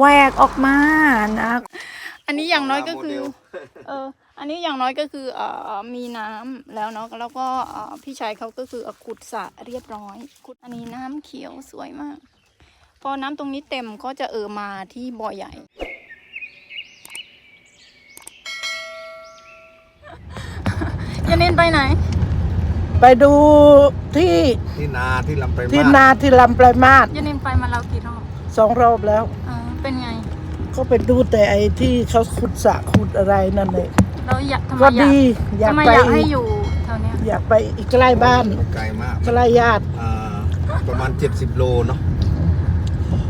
แหวกออกมานะ อันนี้อย่างน้อยก็คือ เออ อันนี้อย่างน้อยก็คือเอ่อมีน้ำแล้วเนาะ แล้วก็เอ่อพี่ชายเขาก็คือเอาขุดสระเรียบร้อยขุดอันนี้น้ำเขียวสวยมาก พอน้ำตรงนี้เต็มก็จะเออมาที่บ่อใหญ่ยานินไปไหน ไปดูที่ที่นาที่ลำไปที่มากนาที่ลำปลายมาศยานินไปมาแล้วกี่รอบสองรอบแล้วเออ เป็นไง ก็ไปดูแต่ไอ้ที่เขาขุดสระขุดอะไรนั่นเลยเราอยากทำไมก็อยากดีอยากทำไมไปอยากให้อยู่แถวเนี้ยอยากไปอีกใกล้บ้านไกลมากใกล้ญาติอ่าประมาณ 70 โลเนาะ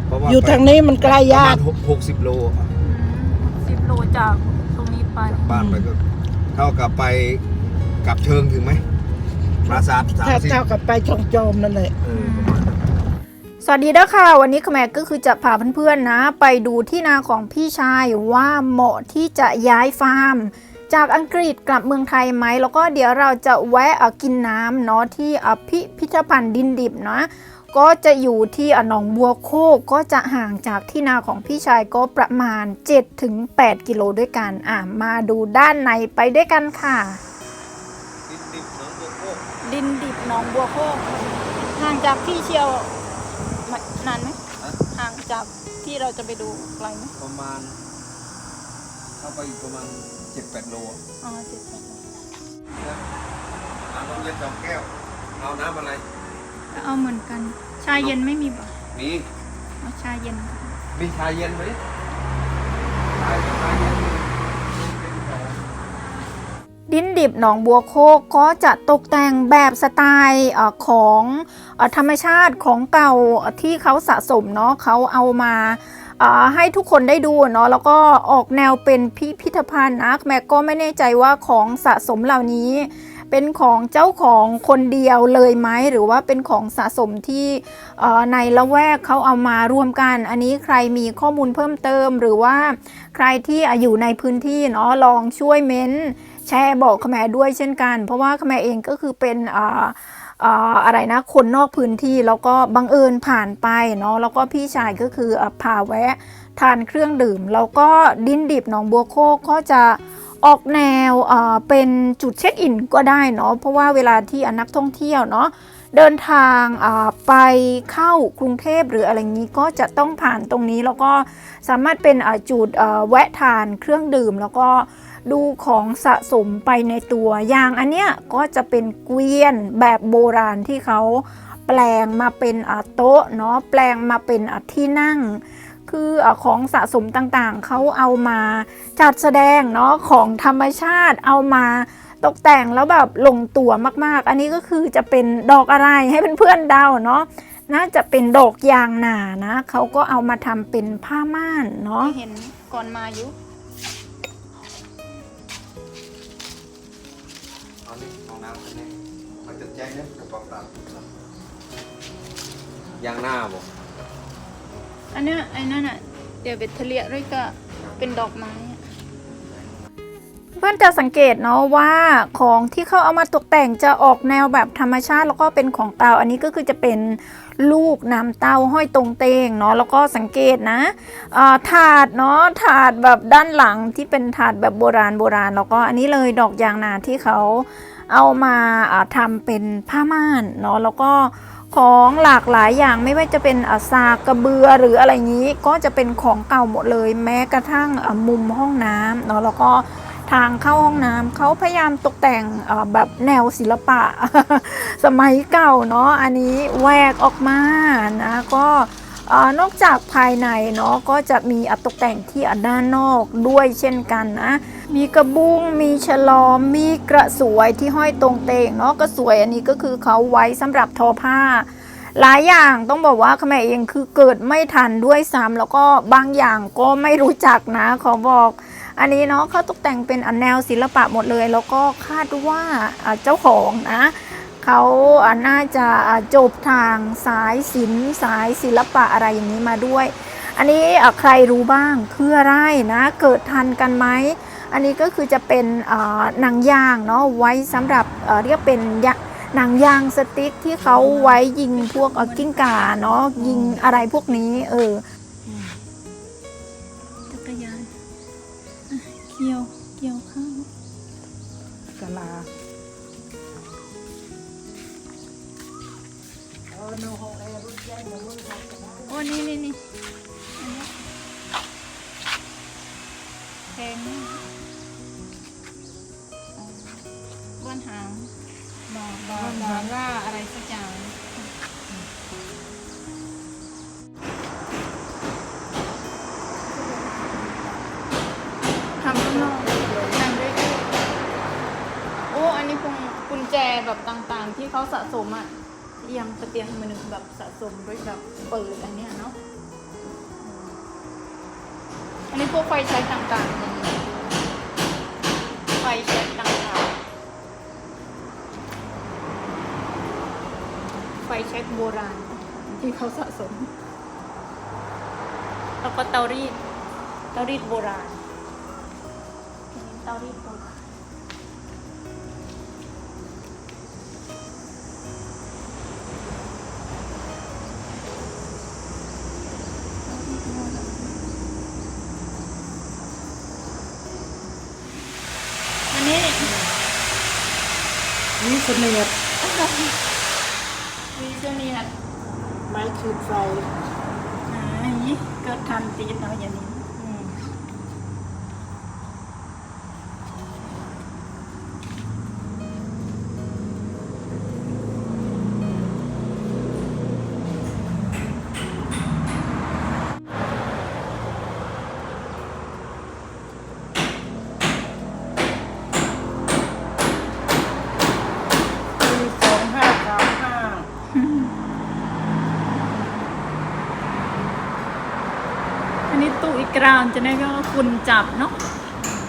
เพราะว่าอยู่ทางนี้มันใกล้ประญามาติณหกสิบโลอะสิบโลจากตรงนี้ไปจากบ้านไปก็เท่ากับไปกลับเชิงถึงไหมปราสาทสามถ้าสิบเท่ากับไปช่องจอมนั่นแหละเออประมาณนั้น สวัสดีเด้อค่ะ วันนี้ขแมก็คือจะพาเพื่อนๆนะ ไปดูที่นาของพี่ชายว่าเหมาะที่จะย้ายฟาร์ม จากอังกฤษกลับเมืองไทยไหมแล้วก็เดี๋ยวเราจะแวะเอากินน้ำเนาะที่อพิพิธภัณฑ์ดินดิบนะก็จะอยู่ที่หนองบัวโคกก็จะห่างจากที่นาของพี่ชายก็ประมาณ 7-8 กิโลด้วยกันอะมาดูด้านในไปด้วยกันค่ะ ดินดิบหนองบัวโคกห่างจากที่เชียวไม่ นานไหมห่างจากที่เราจะไปดูไกลไหมประมาณ เข้าไปอีกประมาณ7-8โลอะอ๋อเจ็ดแปดน้ำนมเย็นสองแก้ว เอาน้ำอะไร ก็เอาเหมือนกัน ชาเย็นไม่มีบ่มี เอาชาเย็น มีชาเย็นไหมชาชาเย็น ดินดิบหนองบัวโคกก็จะตกแต่งแบบสไตล์ของธรรมชาติของเก่าที่เขาสะสมเนาะเขาเอามาให้ทุกคนได้ดูเนาะแล้วก็ออกแนวเป็นพิพิธภัณฑ์นะแม่ก็ไม่แน่ใจว่าของสะสมเหล่านี้เป็นของเจ้าของคนเดียวเลยไหมหรือว่าเป็นของสะสมที่ในละแวกเขาเอามารวมกัน อันนี้ใครมีข้อมูลเพิ่มเติม หรือว่าใครที่อยู่ในพื้นที่เนาะลองช่วยเม้น แชร์บอกขแมด้วยเช่นกัน เพราะว่าขแมเองก็คือเป็นอ่าอ่าอะไรนะคนนอกพื้นที่แล้วก็บังเอิญผ่านไปเนาะแล้วก็พี่ชายก็คือพาแวะทานเครื่องดื่ม แล้วก็ดินดิบหนองบัวโคกก็จะออกแนวอ่าเป็นจุดเช็คอินก็ได้เนาะเพราะว่าเวลาที่อนักท่องเที่ยวเนาะเดินทางอ่าไปเข้ากรุงเทพหรืออะไรงนี้ก็จะต้องผ่านตรงนี้แล้วก็สามารถเป็นจุดอ่าแวะทานเครื่องดื่มแล้วก็ ดูของสะสมไปในตัวอย่างอันเนี้ยก็จะเป็นเกวียนแบบโบราณที่เขาแปลงมาเป็นโต๊ะเนาะแปลงมาเป็นที่นั่ง คือของสะสมต่างๆ เขาเอามาจัดแสดงเนาะของธรรมชาติเอามาตกแต่งแล้วแบบลงตัวมากๆ อันนี้ก็คือจะเป็นดอกอะไรให้เพื่อนๆเดาเนาะน่าจะเป็นดอกยางหนานะเขาก็เอามาทำเป็นผ้าม่านเนาะเห็นก่อนมาอยู่ เอานี่เองน้ำอันนี้มันจะแจ้งเนี่ยกระป๋องตามยางหน้าบ่อันเนี้ยไอ้นั่นอะ เดี๋ยวเบทเทเลียด้วยก็เป็นดอกไม้ เพื่อนจะสังเกตเนาะว่าของที่เขาเอามาตกแต่งจะออกแนวแบบธรรมชาติ แล้วก็เป็นของเตาอันนี้ก็คือจะเป็นลูกน้ำเต้าห้อยตรงเตงเนาะแล้วก็สังเกตนะถาดเนาะถาดแบบด้านหลังที่เป็นถาดแบบโบราณโบราณ แล้วก็อันนี้เลยดอกยางนาที่เขาเอามาทำเป็นผ้าม่านเนาะแล้วก็ของหลากหลายอย่างไม่ว่าจะเป็นอาซากกระเบือหรืออะไรนี้ก็จะเป็นของเก่าหมดเลย แม้กระทั่งมุมห้องน้ำเนาะแล้วก็ ทางเข้าห้องน้ำเขาพยายามตกแต่งแบบแนวศิลปะ สมัยเก่าเนาะอันนี้แหวกออกมานะก็นอกจากภายในเนาะก็จะมีอะตกแต่งที่ด้านนอกด้วยเช่นกันนะ มีกระบุงมีฉลอมมีกระสวยที่ห้อยตรงเตงเนาะกระสวยอันนี้ก็คือเขาไว้สำหรับทอผ้า หลายอย่างต้องบอกว่าขมเองคือเกิดไม่ทันด้วยซ้ำแล้วก็บางอย่างก็ไม่รู้จักนะขอบอก อันนี้เนาะเขาตกแต่งเป็นอันแนวศิลปะหมดเลย แล้วก็คาดว่าเจ้าของนะเขาอาน่าจะจบทางสายศิลป์สายศิลปะอะไรอย่างนี้มาด้วย อันนี้ใครรู้บ้างคืออะไรนะ เกิดทันกันไหมอันนี้ก็คือจะเป็นหนังยางเนาะไว้สำหรับเรียกเป็นหนังยางสติ๊กที่เขาไว้ยิงพวกกิ้งก่าเนาะยิงอะไรพวกนี้เออ เกี่ยว เกี่ยวข้าว ที่เขาสะสมอะเอียงตะเกียงมือหนึ่งแบบสะสมด้วยแบบเปิดอันเนี้ยเนาะอันนี้พวกไฟใช้ต่างๆ ไฟใช้ต่างๆ ไฟแช็กโบราณที่เขาสะสม แล้วก็เตารีด เตารีดโบราณเตารีดโบราณ นี่เสนียดวีเจอนี่นะไม้ขีดไฟอ่าอย่างนี้เกิดทันตีนเนาะอย่างนี้ กราวจะได้ก็ฝุ่นจับเนาะ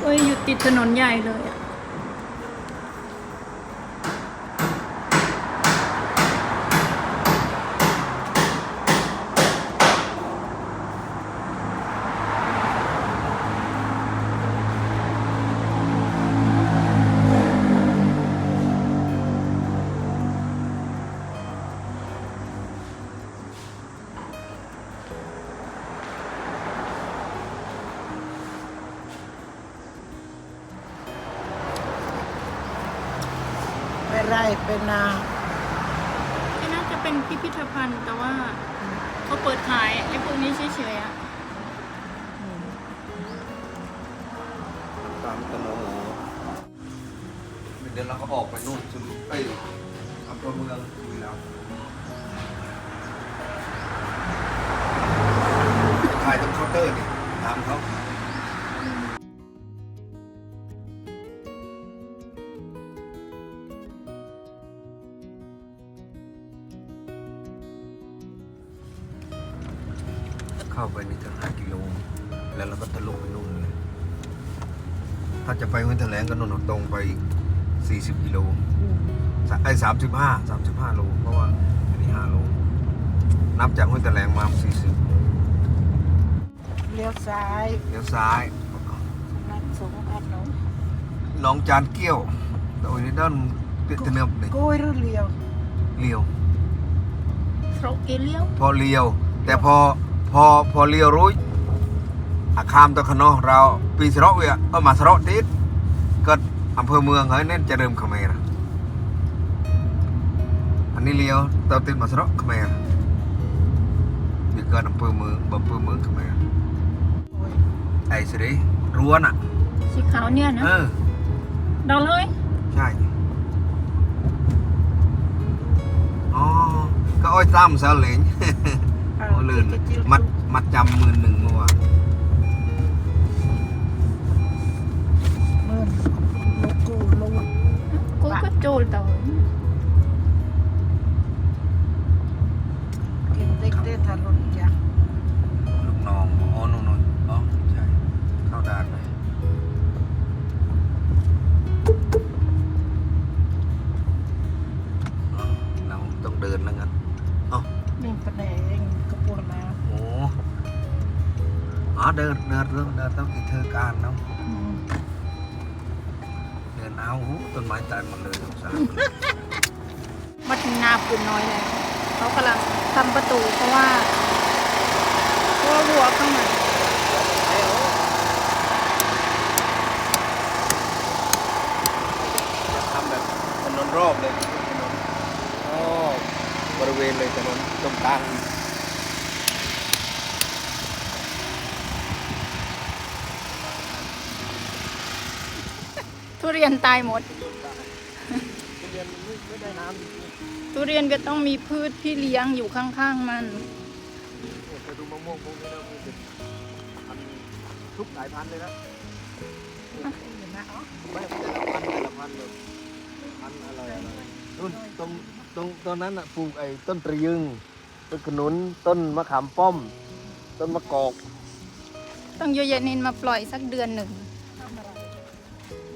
เอ้ยอยู่ติดถนนใหญ่เลยอะ ไปไร่ไปนานี่น่าจะเป็นพิพิธภัณฑ์แต่ว่าเขาเปิดขายไอ้พวกนี้เฉยๆอะตามตะโมโเดี๋ยวเราก็ออกไปนู่นสุดเอ้อำเภอเมืองบุรีรัมย์ถ่ายตรงเคาน์เตอร์นี่ ตรงไปอีก40กิโลสะไอ้สามสิบห้าสามสิบห้าโลเพราะว่าอันนี้ห้าโลนับจากห้วยแถลงมาสี่สิบเลี้ยวซ้ายเลี้ยวซ้ายนัดสงอัดเนาะหนองจานเกี้ยวโดยในด้านเปียกเนือบนี่โกยหรือเลี้ยวเลี้ยวโครเอเลียวพอเลี้ยว แต่พอพอพอเลี้ยวรู้อาคามตัวขนอเราปีสระเวียเออมาสระติดก็ อำเภอเมืองเฮ้ยเน้นจะเริ่มเขมรอันนี้เลี้ยวเตาติดมาสระเขมรดีเกิดอำเภอเมืองอำเภอเมืองเขมรโอ้ยไอ้สิริรั้วน่ะ สีขาวเนี่ยนะเออดอกเลยใช่อ๋อก็อ้อยตั้มซะเหลงเอาโอ้ลื่นจิ๊กจิ๊กมัดมัดจำหมื่นหนึ่งเมื่อวานหมื่นลูกกูลูก กูก็โจลต่อกินเด็กได้ทะลุจ้ะลูกน้องอ๋อนู่นนู่นอ๋อใช่เข้าด่านไปอ๋อเราต้องเดินแล้วงั้นอ๋อนี่ปะแหนงกระปวดแล้วโอ้อ๋อเดินเดินเดินเดินต้องกินเธอการเนาะอืม เอาหูต้นไม้ตายหมดเลยสงสาร มาถึงนาปูนน้อยแล้วเขากำลังทำประตูเพราะว่าเพราะว่าวัวข้างใน เรียนตายหมด ทุเรียนมันไม่ไม่ได้น้ำจริงทุเรียนก็ต้องมีพืชพี่เลี้ยงอยู่ข้างๆมันๆเนี่ยเคยดูมะม่วงพวกนี้แล้วมีเป็นพันธุ์ทุกสายพันธุ์เลยนะไม่แต่ละพันธุ์แต่ละพันธุ์เลยพันธุ์อะไรอะไรนู่นตรงตรงตรงนั้นอะปลูกไอ้ต้นตะยึงต้นขนุนต้นมะขามป้อม ต้นมะกอก ต้องโยยานินมาปล่อยสักเดือนหนึ่ง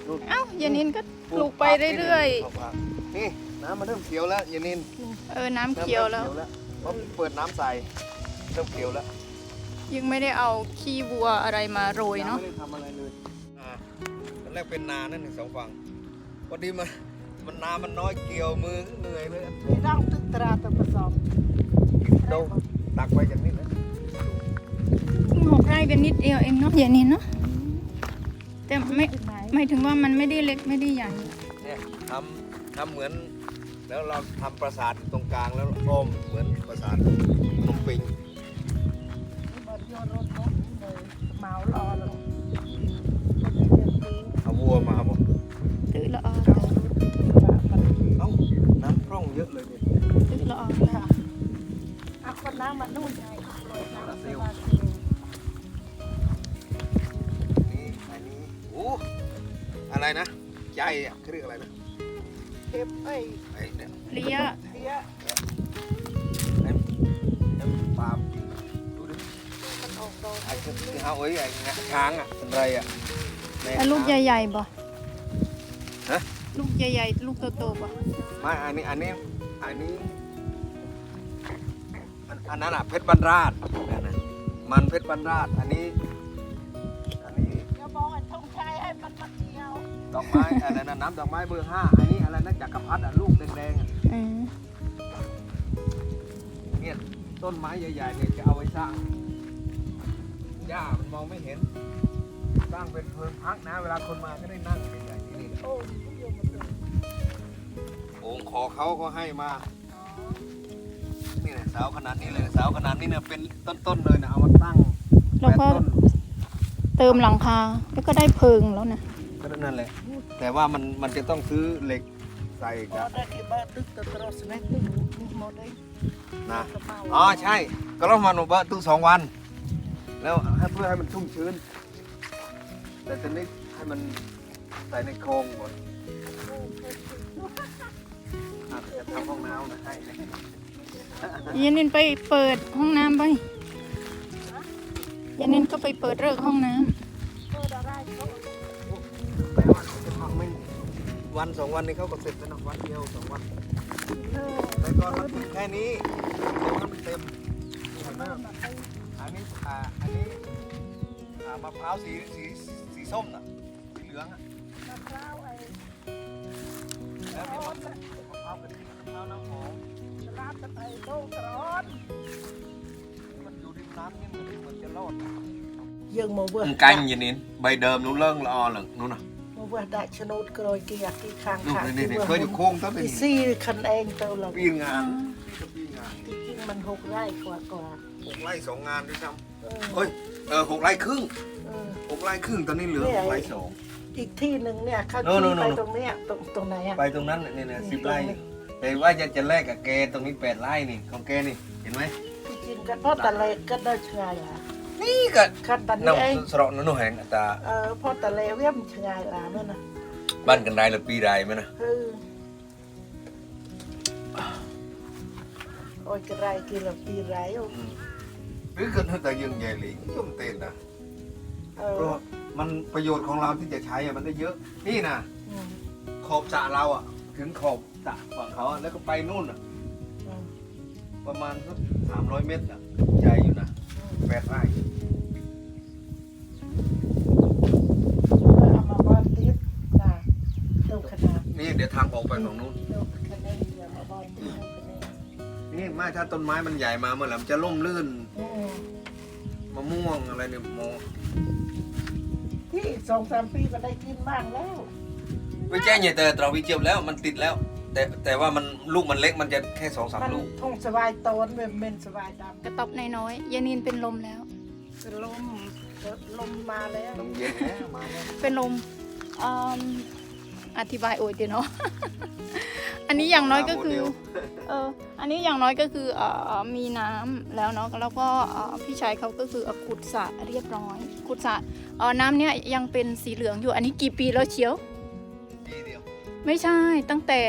นู่นเอ้ายานินก็ปลูกไปเรื่อยๆนี่น้ำมันเริ่มเขียวแล้วยานินๆ เออ น้ำเขียวแล้วเพราะเปิดน้ำใส่เริ่มเขียวแล้วยังไม่ได้เอาขี้วัวอะไรมาโรยเนาะ ไม่ได้ทำอะไรเลยอ่าตอนแรกเป็นนานั่นหนึ่งสองฝั่งพอดีมันมันนามันน้อยเกี่ยวมือเหนื่อยเลยมีร่างตึกตราตะประสอบโดตักไว้อย่างนี้นะ หกไร่เป็นนิดเดียวเองเนาะยานินเนาะ แต่ไม่ไม่ถึงว่ามันไม่ได้เล็กไม่ได้ใหญ่ เนี่ยทำทำเหมือน แล้วเราทำปราสาทอยู่ตรงกลางแล้วอ้อมเหมือนปราสาทนมปิงบอลยอดรถรถเลยเมารอเลยเอาวัวมาบอกตื้อละออเอ้าน้ำพร่องเยอะเลยเนี่ยตื้อละออค่ะอะคนน้ำมันนู่นไงโรยน้ำ อ้อะไรนะใจอะเขาเรียกอะไรนะเก็บไอ้ไอ้เนี่ยเลี้ยเลี้ยไอ้ไอ้ปาล์มดูดิมันออกดอกไอ้ที่เอาไว้ไอ้งะช้างอะเป็นไรอะแม่แล้วลูกช้างใหญ่ๆบ่ฮะลูกใหญ่ๆลูกโตๆบ่ไม่อันนี้อันนี้อันนี้อันอันนั้นอะเพชรบรรราชนั่นน่ะมันเพชรบรรราชอันนี้ ทงชัยให้มันมาเที่ยวดอกไม้อะไรนะน้ำดอกไม้เบอร์ห้าอันนี้อะไรนะจักรพรรดิอะลูกแดงๆอะอืมเนี่ยต้นไม้ใหญ่ๆเนี่ยจะเอาไว้สร้างหญ้ามันมองไม่เห็น สร้างเป็นเพิงพักนะ เวลาคนมาก็ได้นั่งใหญ่ๆที่นี่โอ้ยผู้โยมมาดูองค์ขอเขาก็ให้มานี่นะเสาขนาดนี้เลยเสาขนาดนี้เนี่ยเป็นต้นๆเลยนะเอามาตั้งแล้วก็ปดต้น เติมหลังคาแล้วก็ได้เพิงแล้วนะก็นั่นแหละ แต่ว่ามันมันจะต้องซื้อเหล็กใส่พอกับได้ที่บ้านตึกตะตรอสแน็คตึกมุกโมได้นะกระเป๋าอ๋อใช่ ก็ต้องมาหนูเบอร์ตู้สองวัน แล้วให้เพื่อให้มันชุ่มชื้น แต่ตอนนี้ให้มันใส่ในโครงก่อนอาจจะทำห้องน้ำนะให้ยานินไปเปิดห้องน้ำไป ยานินก็ไปเปิดเลิกห้องน้เออดาราเขาแปว่าเขาจะทำไม่วันสองวันนี้เขาก็เสร็จแล้วนะวันเดียวสองวันแต่ก่อนเราถึงแค่นี้เดี๋ยวมันเต็มเห็นไหมอันนี้อ่าอันนี้อ่ามะพร้าวสีสีสีส้มน่ะสีเหลืองอะมะพร้าวไอ้แล้วนี่มะพร้าวกะทิมะพร้าวน้ำหอมลาบต ะไคร้โต้กร้อน มันอยู่ริมน้ำนี่มันเหมือนจะรอด យើងមកវើ canh vậy nín bay đờm nó lơn là o lần nó nè មកវើដាក់ឆ្នោតក្រោយគេអាទីខាង lúc ខាង này này này khơi được khôn tới ទី này ស៊ីខាន់ឯងទៅឡើយ pin ngàn pin ngàn ទីจริงมัน6ไร่กว่ากว่า hộp lai sổ ngàn đi xong เออ ôi ờ hộp lai khương เออ hộp lai khương tao nên lửa hộp lai sổ อีกที่หนึ่งเนี่ยเขา โน่ ชี้ โน่ ไป โน่ ตรงเนี้ยตรงตรงไหนอ่ะ bay tรงนั้นnày nè xịp laiแต่ว่าจะจะแลกกับแกตรงนี้แปดไร่นี่ของแกนี่เห็นไหม ที่จริงก็เพราะตะเลก็ได้ช่วยอะนี่ก็คันตันน้นี้เองำสระนั่นหนูแหงตาเออเพราะตะเลเวียมช่วยล่ะแม่น่ะบ้านกันได้ละปีได้ไหมนะเออโอ้ยกระไรกี่ละปีไรโอ้หรือเกิดแต่ยังใหญ่หลิงย่อมเต้นนะเอเพราะอว่ามันประโยชน์ของเราที่จะใช้อะมันได้เยอะ นี่นะอืมขอบสระเราอะ ถึงขอบสระฝั่งเขาอะแล้วก็ไปนู่นอะอืม ประมาณสักสามร้อยเมตรอะใหญ่อยู่นะแปดไร่เอามาบ้านติดน่ะเจ้าขนาดนี่เดี๋ยวทางออกไปฝั่งนู้น เจ้าขนาดเดียวมาบ้านติดเจ้าขนาดนี่ไม่ถ้าต้นไม้มันใหญ่มาเมื่อไหร่มันจะล่มลื่นอืมมะม่วงอะไรเนี่ยโมที่สองสามปีก็ได้กินบ้างแล้ว วิแจ้งใหญ่แต่เราวิเจียบแล้วมันติดแล้ว แต่แต่ว่ามันลูกมันเล็กมันจะแค่สองสามมันลูก ทงสบายตอนเป็นเป็นสบายดำกระต๊อบน้อยๆยานินเป็นลมแล้วำเป็นลมเกิดลมมาแล้วลมเย็นแล้วมาแล้วเป็นลมอืมอธิบายโอยเดียวเนาะ อันนี้อย่างน้อยก็คือ เออ อันนี้อย่างน้อยก็คือเอ่อมีน้ำแล้วเนาะ แล้วก็เอ่อพี่ชายเขาก็คือเอาขุดสระเรียบร้อย ขุดสระเอ่อน้ำเนี่ยยังเป็นสีเหลืองอยู่ อันนี้กี่ปีแล้วเชียว ปีเดียวไม่ใช่ ตั้งแต่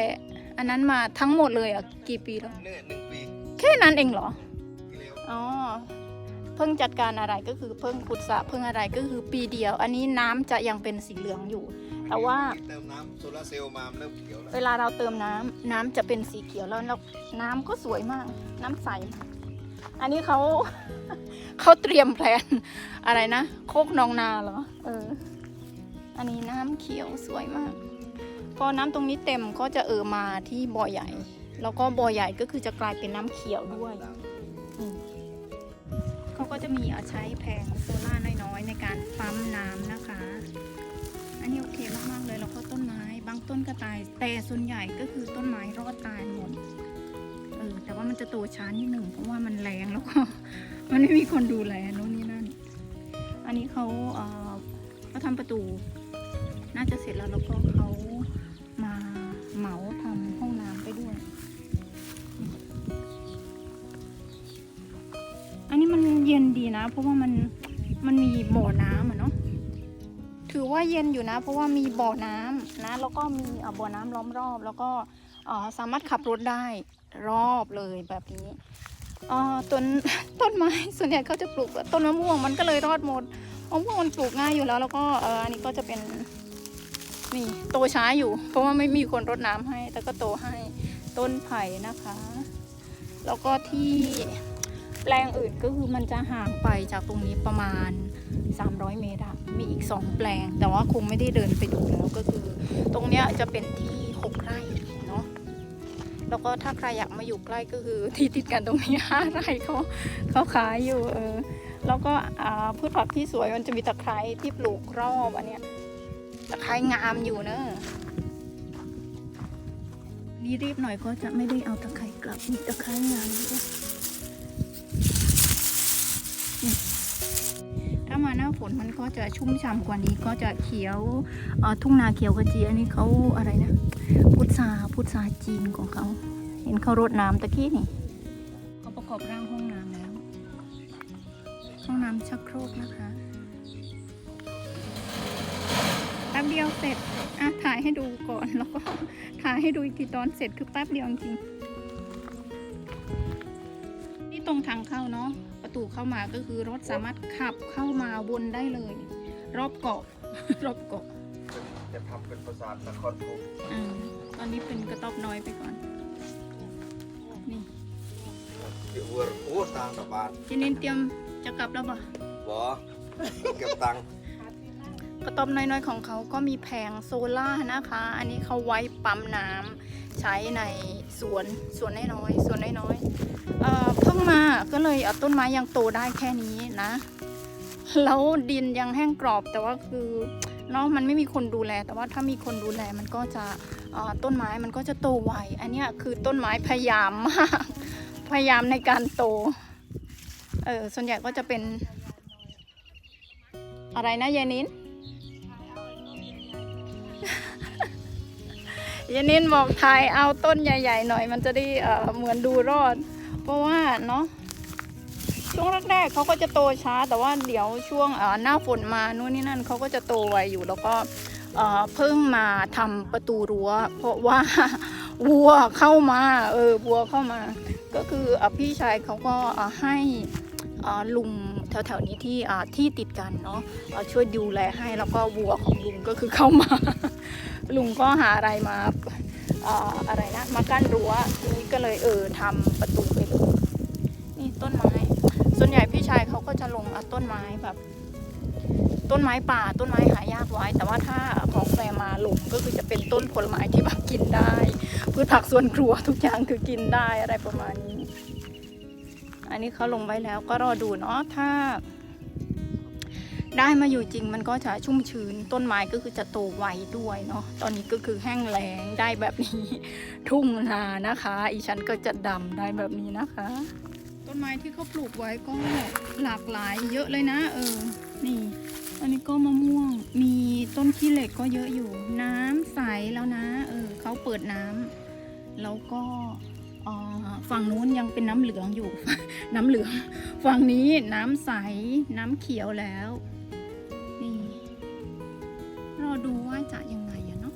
อันนั้นมาทั้งหมดเลยอะกี่ปีแล้ว เนี่ยหนึ่งปีแค่นั้นเองเหรอ ที่แล้วอ๋อ เพิ่งจัดการอะไรก็คือเพิ่งขุดสระเพิ่งอะไรก็คือปีเดียว อันนี้น้ำจะยังเป็นสีเหลืองอยู่ แต่ว่า เติมน้ำโซลาร์เซลล์มามันเริ่มเขียวแล้วเวลาเราเติมน้ำน้ำจะเป็นสีเขียวแล้วแล้วน้ำก็สวยมาก น้ำใสมากอันนี้เขา เขาเตรียมแผนอะไรนะ โคกนองนาเหรอ เออ อันนี้น้ำเขียวสวยมาก พอน้ำตรงนี้เต็มก็จะเออมาที่บ่อใหญ่ แล้วก็บ่อใหญ่ก็คือจะกลายเป็นน้ำเขียวด้วยเขาก็จะมีเอาใช้แผงโซล่าน้อยๆ ในการปั๊มน้ำนะคะ อันนี้โอเคมากๆเลยแล้วก็ต้นไม้บางต้นก็ตายแต่ส่วนใหญ่ก็คือต้นไม้รอดตายหมดเออแต่ว่ามันจะโตช้านิดหนึ่งเพราะว่ามันแรงแล้วก็มันไม่มีคนดูแลโน่นนี่นั่น อันนี้เขาเอ่อเขาทำประตู น่าจะเสร็จแล้วแล้วก็เขา เหมาทำห้องน้ำไปด้วย อันนี้มันเย็นดีนะ เพราะว่ามันมันมีบ่อน้ำอะเนาะ ถือว่าเย็นอยู่นะ เพราะว่ามีบ่อน้ำนะ แล้วก็มีบ่อน้ำล้อมรอบ แล้วก็สามารถขับรถได้รอบเลยแบบนี้อ่อต้นต้นไม้ส่วนใหญ่เขาจะปลูกต้นมะม่วงมันก็เลยรอดหมดมะม่วงมันปลูกง่ายอยู่แล้ว แล้วก็อันนี้ก็จะเป็น นี่โตช้าอยู่ เพราะว่าไม่มีคนรดน้ำให้ แต่ก็โตให้ต้นไผ่นะคะ แล้วก็ที่แปลงอื่นก็คือมันจะห่างไปจากตรงนี้ประมาณ 300 เมตรอะมีอีก 2 แปลง แต่ว่าคงไม่ได้เดินไปดูแล้วก็คือ ตรงเนี้ยจะเป็นที่ 6 ไร่เนาะแล้วก็ถ้าใครอยากมาอยู่ใกล้ก็คือที่ติดกันตรงนี้5ไร่เขาเขาขายอยู่เออแล้วก็พืชผักที่สวยมันจะมีตะไคร้ที่ปลูกรอบอันเนี้ย ตะไคร้งามอยู่เนอะนี่รีบหน่อยก็จะไม่ได้เอาตะไคร้กลับมีตะไคร้งามด้วยถ้ามาหน้าฝนมันก็จะชุ่มฉ่ำกว่านี้ก็จะเขียวทุ่งนาเขียวกระจีอันนี้เขาอะไรนะ พุทราพุทราจีนของเขา เห็นเขารดน้ำตะกี้นี่เขาประกอบร่างห้องน้ำแล้ว ห้องน้ำชักโครกนะคะ บเดียวเสร็จอะถ่ายให้ดูก่อนแล้วก็ถ่ายให้ดูอีกทีตอนเสร็จคือแป๊บเดียวจริงๆนี่ตรงทางเข้าเนาะประตูเข้ามาก็คือรถสามารถขับเข้ามาวนได้เลย รอบเกาะรอบเกาะจะทำเป็นปราสาทนครธมอ่าตอนนี้เป็นกระต๊อบน้อยไปก่อนนี่เดี๋ยวโอ้ตังค์กับบาทเจนินเตรียมจะกลับแล้วป่ะบอเก็บตังค์ กระต๊อบน้อยๆของเขาก็มีแผงโซล่านะคะ อันนี้เขาไว้ปั๊มน้ำใช้ในสวนสวนน้อยๆสวนน้อยๆเอ่อเพิ่งมาก็เลยเอาต้นไม้ยังโตได้แค่นี้นะ แล้วดินยังแห้งกรอบแต่ว่าคือเนาะมันไม่มีคนดูแล แต่ว่าถ้ามีคนดูแลมันก็จะต้นไม้มันก็จะโตไวอันนี้คือต้นไม้พยายามมากพยายามในการโตเออส่วนใหญ่ก็จะเป็นอะไรนะยายนิน ยนินบอกถ่ายเอาต้นใหญ่ๆหน่อย มันจะได้เอ่อเหมือนดูรอด เพราะว่าเนาะช่วงแรกๆเขาก็จะโตช้า แต่ว่าเดี๋ยวช่วงเอ่อหน้าฝนมานู่นนี่นั่นเขาก็จะโตไวอยู่แล้วก็เอ่อเพิ่งมาทำประตูรั้ว เพราะว่า วัวเข้ามาเออวัวเข้ามา ก็คือเอ่อพี่ชายเขาก็เอ่อให้เอ่อลุง แถวๆนี้ที่ที่ติดกันเนาะเอ่อช่วยดูแลให้แล้วก็วัวของลุงก็คือเข้ามา ลุงก็หาอะไรมาอะไรนะมากั้นรั้วทีนี้ก็เลยเออทำประตูไปเลยนี่ต้นไม้ ส่วนใหญ่พี่ชายเขาก็จะลงต้นไม้แบบต้นไม้ป่าต้นไม้หายากไว้ แต่ว่าถ้าของแฟมาลงก็คือจะเป็นต้นผลไม้ที่แบบกินได้พืชผักสวนครัวทุกอย่างคือกินได้อะไรประมาณนี้ อันนี้เขาลงไว้แล้วก็รอดูเนาะถ้า ได้มาอยู่จริงมันก็จะชุ่มชื้นต้นไม้ก็คือจะโตไวด้วยเนาะตอนนี้ก็คือแห้งแล้งได้แบบนี้ ทุ่งนานะคะ อีฉันก็จะดำได้แบบนี้นะคะ ต้นไม้ที่เขาปลูกไว้ก็หลากหลายเยอะเลยนะ เออ นี่อันนี้ก็มะม่วง มีต้นขี้เหล็กก็เยอะอยู่ น้ำใสแล้วนะ เออเขาเปิดน้ำแล้วก็ ฝั่งนู้นยังเป็นน้ำเหลืองอยู่ น้ำเหลือง ฝั่งนี้น้ำใส น้ำเขียวแล้ว นี่รอดูว่าจะยังไงอะเนาะ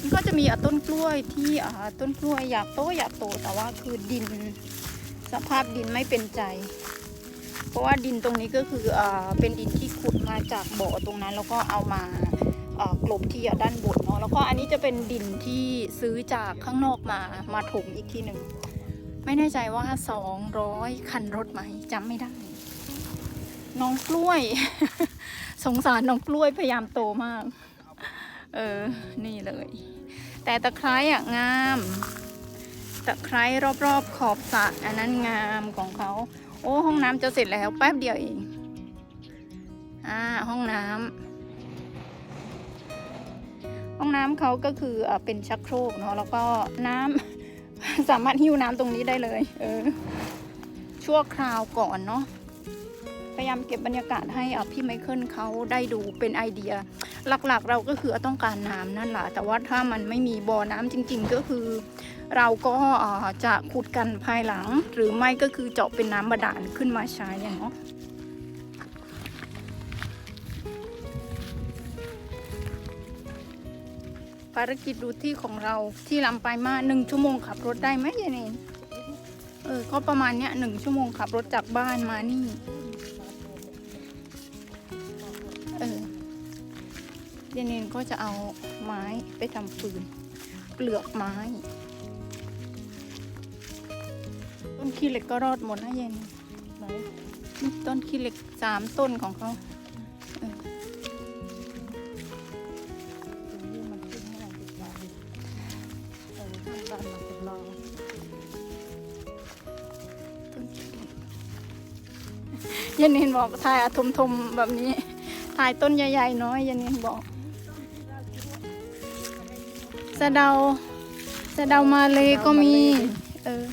มันก็จะมีต้นกล้วยที่ต้นกล้วยอยากโตอยากโตแต่ว่าคือดิน สภาพดินไม่เป็นใจ เพราะว่าดินตรงนี้ก็คืออเป็นดินที่ขุดมาจากบ่อตรงนั้น แล้วก็เอามา กลบที่ด้านบนเนาะแล้วก็อันนี้จะเป็นดินที่ซื้อจากข้างนอกมามาถมอีกทีหนึ่ง ไม่แน่ใจว่า 200 คันรถไหมจำไม่ได้ น้องกล้วย สงสารน้องกล้วยพยายามโตมาก เออ นี่เลย แต่ตะไคร้อะงามตะไคร้รอบๆขอบสระอันนั้นงามของเขา โอ้ห้องน้ำจะเสร็จแล้วแป๊บเดียวเอง อ่าห้องน้ำ ห้องน้ำเขาก็คือเป็นชักโครกเนาะแล้วก็น้ำสามารถหิ้วน้ำตรงนี้ได้เลย เออ ชั่วคราวก่อนเนาะพยายามเก็บบรรยากาศให้อะพี่ไมเคิลเขาได้ดูเป็นไอเดีย หลักๆ เราก็คือต้องการน้ำนั่นแหละแต่ว่าถ้ามันไม่มีบ่อน้ำจริง ๆ ก็คือ เราก็จะขุดกันภายหลัง หรือไม่ก็คือเจาะเป็นน้ำบาดาลขึ้นมาใช้เนาะ ภารกิจดูที่ของเราที่ลำไปายมาหนึ่งชั่วโมงขับรถได้ไหมยายเนนเออก็ประมาณเนี้ยหนึ่งชั่วโมงขับรถจากบ้านมานี่เออยายเนนก็จะเอาไม้ไปทำฟืน เปลือกไม้ ต้นขี้เหล็กก็รอดหมดนะยายเนนไหนนี่ต้นขี้เหล็กสามต้นของเขา ยายเนนบอกถ่ายอะทมๆแบบนี้ ถ่ายต้นใหญ่ๆน้อยยายเนนบอกสะเดาสะเดามาเลยก็มี เออ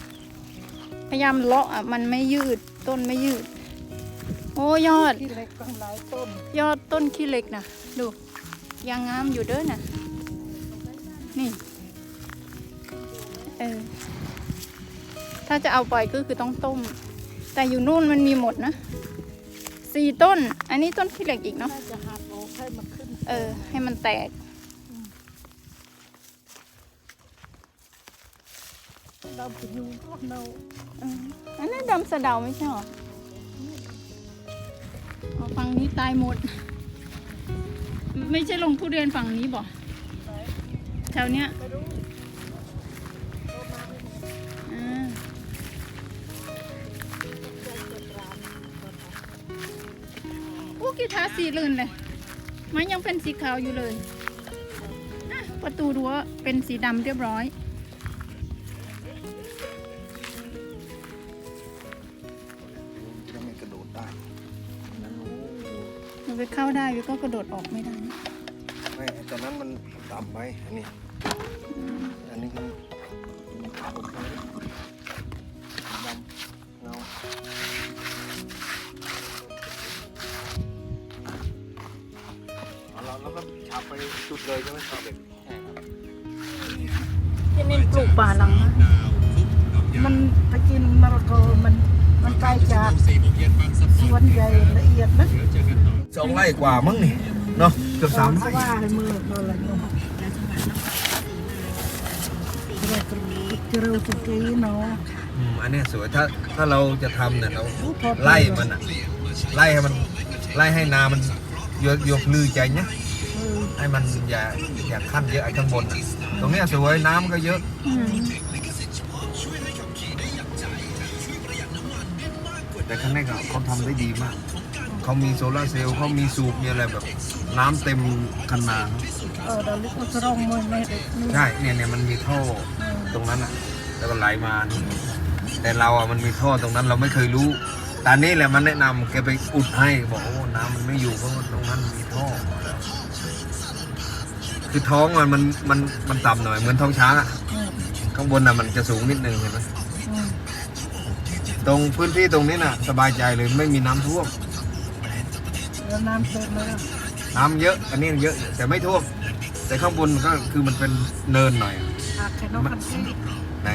พยายามเลาะอะมันไม่ยืดต้นไม่ยืด โอ้ยอดที่เล็กตั้งหลายต้น ยอดต้นขี้เหล็กนะดูยังงามอยู่เด้อน่ะ นี่ เออ ถ้าจะเอาไปก็คือต้องต้ม แต่อยู่นู่นมันมีหมดนะ สี่ต้น อันนี้ต้นขี้เหล็กอีกเนาะ น่าจะหักออกให้มันขึ้นเออ ให้มันแตก เราไปอยู่ก็เราเอออันนั้นดำสะเดาไม่ใช่หรอเอาฝั่งนี้ตายหมด ไม่ใช่ลงทุเรียนฝั่งนี้บ่แถวเนี้ยไม่รู้ กีทาสีลื่นเลย มันยังเป็นสีขาวอยู่เลยอะประตูรั้วเป็นสีดำเรียบร้อยจะไม่กระโดดได้นั่นโอ้มันไปเข้าได้วิก็กระโดดออกไม่ได้นะไม่ไอ้ตอนนั้นมันต่ำไปอันนี้ อันนี้มัน ปลูกป่าหลังนะมันไปกินมะละกอมันมันไปจากสวนใหญ่ละเอียดนะสองไร่กว่ามั้งนี่เนาะเกือบสามไร่ว่าให้มือเราละเนาะเจริญสุกีเนาะอืมอันเนี้ยสวยถ้าถ้าเราจะทำเนี่ยเราพอไล่มันอะไล่ให้มันไล่ให้นามันโยโยกลือใจเนี้ยเออให้มันอย่าอย่าขั้นเยอะไอ้ข้างบนอะ ตรงเนี้ยสวยน้ำก็เยอะ อืมแต่ข้างในก็เขาทำได้ดีมาก เขามีโซลาร์เซลล์เขามีสูบมีอะไรแบบ น้ำเต็มคันนาเออเราเรียกว่าสรองมือในเด็กนี่ใช่เนี่ยเนี่ยมันมีท่อตรงนั้นอะแล้วก็ไหลมานี่แต่เราอะมันมีท่อตรงนั้นเราไม่เคยรู้ตอนนี้แหละมันแนะนำแกไปอุดให้บอกโอ้น้ำมันไม่อยู่เพราะว่าตรงนั้นมีท่อ คือท้องมันมันมันมันต่ำหน่อยเหมือนท้องช้างอะอืมข้างบนน่ะมันจะสูงนิดนึงเห็นไหมอืมตรงพื้นที่ตรงนี้น่ะ สบายใจเลยไม่มีน้ำท่วมแล้วน้ำเต็มแล้วทน้ำเยอะ อันนี้เยอะ แต่ไม่ท่วมแต่ข้างบนก็คือมันเป็นเนินหน่อยอาแค่นกกันที่ไหน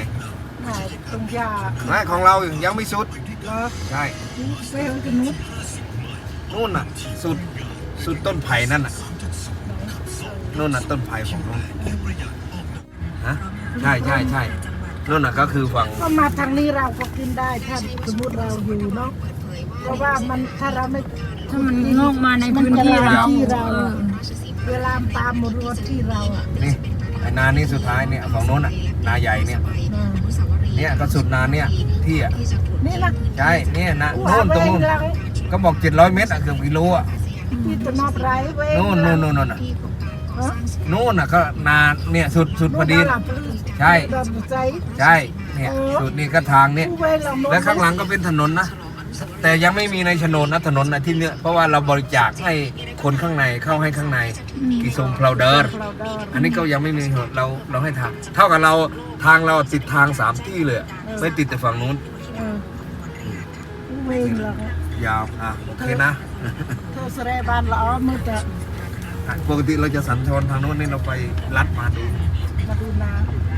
ไหนตรงยาไม่ของเรายังไม่สุดเหรอใช่เวลกันนุษนู่นน่ะ สุดสุดต้นไผ่นั่นน่ะ นู่นน่ะต้นไผ่ของนู่นฮะใช่ใช่ใช่นู่นน่ะก็คือฝั่งก็มาทางนี้เราก็กินได้ถ้าสมมติเราอยู่เนาะเพราะว่ามันถ้าเราไม่ถ้ามันงอกมาในพื้นที่เราที่เราเออเวลาตามหมดรถที่เราอะนี่ไอ้นานี่สุดท้ายเนี่ยฝั่งโน้นน่ะนาใหญ่เนี่ยอืมเนี่ยก็สุดนาเนี่ยที่อะนี่นะใช่เนี่ยนะหัวนู่นเวตรงงนู้นเราก็บอก700เมตรอะเกือบกิโลอะที่ตะนอบไรเวงนู่นนู่นนู่นนู่นน่ะ เนาะนู่นน่ะก็นาเนี่ยสุดสุดพอดีนู่นน่ะใช่ดอนใจใช่เนี่ยสุดนี่ก็ทางเนี่ยผู้เวงเราโน้นและข้างหลังก็เป็นถนนนะ แต่ยังไม่มีในโฉนดนะถนนนะที่เนี่ยเพราะว่าเราบริจาคให้คนข้างในเข้าให้ข้างในกิโซมพลาวเดอร์เราเดินอันนี้ก็ยังไม่มีเราเราให้ทาง เท่ากับเราทางเราติดทางสามที่เลยอะไม่ติดแต่ฝั่งนู้นเออผู้เวงเรายาวอะโอเคนะเธอแสดงบ้านเราเอามือจะ ปกติเราจะสัญจรทางโน้นนี่เราไปลัดมาดู มาดูน้ำ